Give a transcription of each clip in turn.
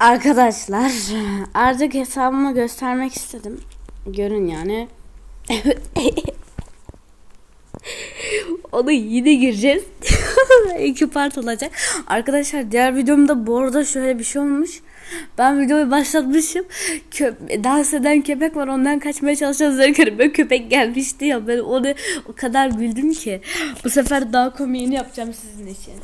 Arkadaşlar artık hesabımı göstermek istedim. Görün yani. Onu yine gireceğiz. İki part olacak. Arkadaşlar diğer videomda bu arada şöyle bir şey olmuş. Ben videoyu başlatmışım. Kö dans eden köpek var ondan kaçmaya çalışacağız derken böyle köpek gelmişti ya ben onu o kadar güldüm ki. Bu sefer daha komiğini yapacağım sizin için.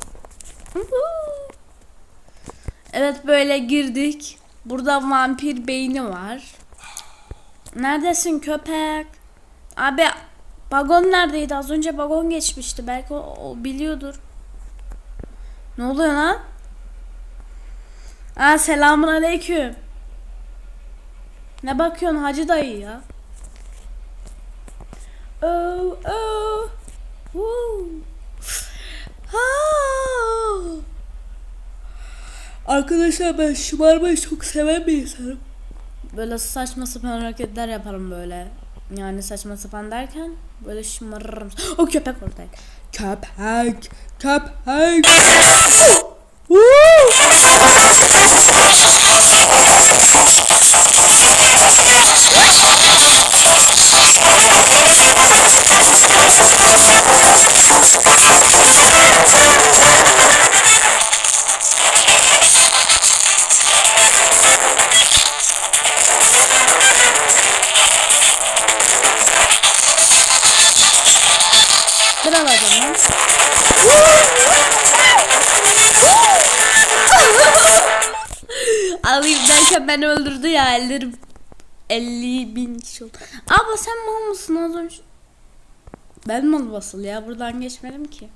Evet böyle girdik. Burada vampir beyni var. Neredesin köpek? Abi vagon neredeydi? Az önce vagon geçmişti. Belki o, o biliyordur. Ne oluyor lan? Aa selamun aleyküm. Ne bakıyorsun hacı dayı ya? Oh oh. Woo. Ha. Arkadaşlar ben şımarmayı çok seven bir insanım. Böyle saçma sapan hareketler yaparım böyle. Yani saçma sapan derken böyle şımarırım. O köpek orada. Köpek, köpek. Bir alacağım lan. Alayım derken beni öldürdü ya ellerim 50 bin kişi oldu. Abla sen mal mısın az önce? Ben mal basıl ya buradan geçmedim ki.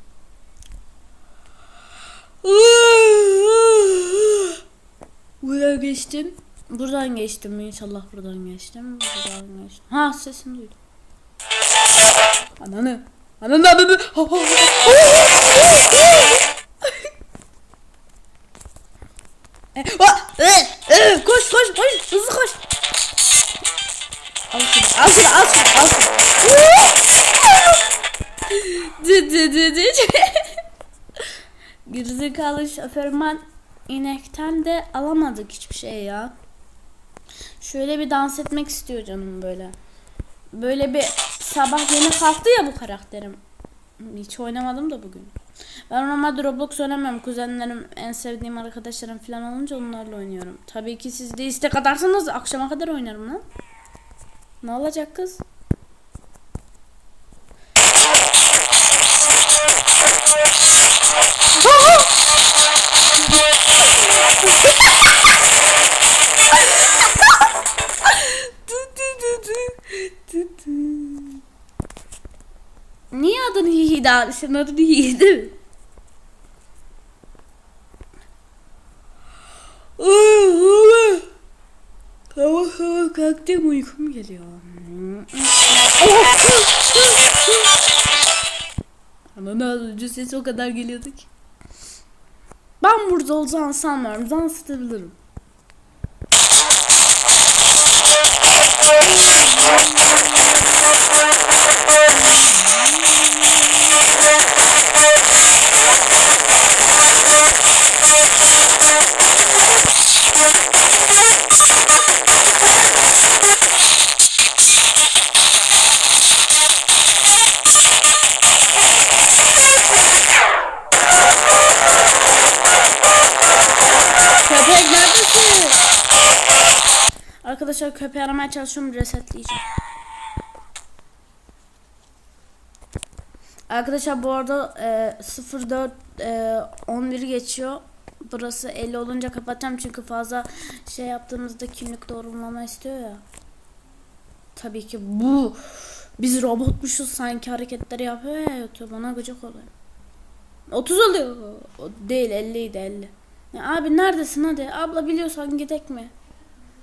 Buradan geçtim. Buradan geçtim inşallah buradan geçtim. Buradan geçtim. Ha sesini duydum. Ananı. Ananı ananı. E, ah, e, e, koş koş koş hızlı koş. Al şunu al şunu al şunu al şunu. Gerizekalı şoförman inekten de alamadık hiçbir şey ya. Şöyle bir dans etmek istiyor canım böyle. Böyle bir sabah yeni kalktı ya bu karakterim. Hiç oynamadım da bugün. Ben normalde Roblox oynamıyorum. Kuzenlerim, en sevdiğim arkadaşlarım falan olunca onlarla oynuyorum. Tabii ki siz de istek atarsanız akşama kadar oynarım lan. Ne olacak kız? adını Hihi daha? Senin adın Hihi değil mi? Sabah sabah kalktım uykum geliyor. Ama ne önce ses o kadar geliyordu ki. Ben burada olacağını sanmıyorum. Dans edebilirim. Arkadaşlar köpeği aramaya çalışıyorum resetleyeceğim. Arkadaşlar bu arada e, 04 e, 11 geçiyor. Burası 50 olunca kapatacağım çünkü fazla şey yaptığımızda kimlik doğrulama istiyor ya. Tabii ki bu biz robotmuşuz sanki hareketleri yapıyor ya YouTube bana gıcık oluyor. 30 oluyor. O değil 50 idi 50. Ya abi neredesin hadi abla biliyorsan gidek mi?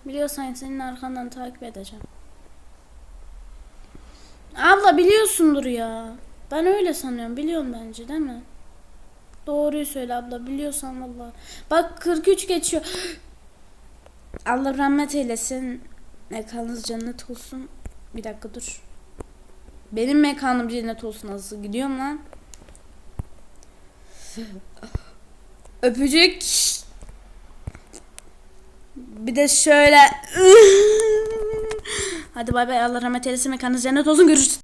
Biliyorsan senin arkandan takip edeceğim. Abla biliyorsundur ya. Ben öyle sanıyorum. Biliyorsun bence değil mi? Doğruyu söyle abla. Biliyorsan valla. Bak 43 geçiyor. Allah rahmet eylesin. Mekanınız cennet olsun. Bir dakika dur. Benim mekanım cennet olsun nasıl gidiyorum lan? Öpücük. Bir de şöyle. Hadi bay bay Allah rahmet eylesin mekanınız cennet olsun görüşürüz.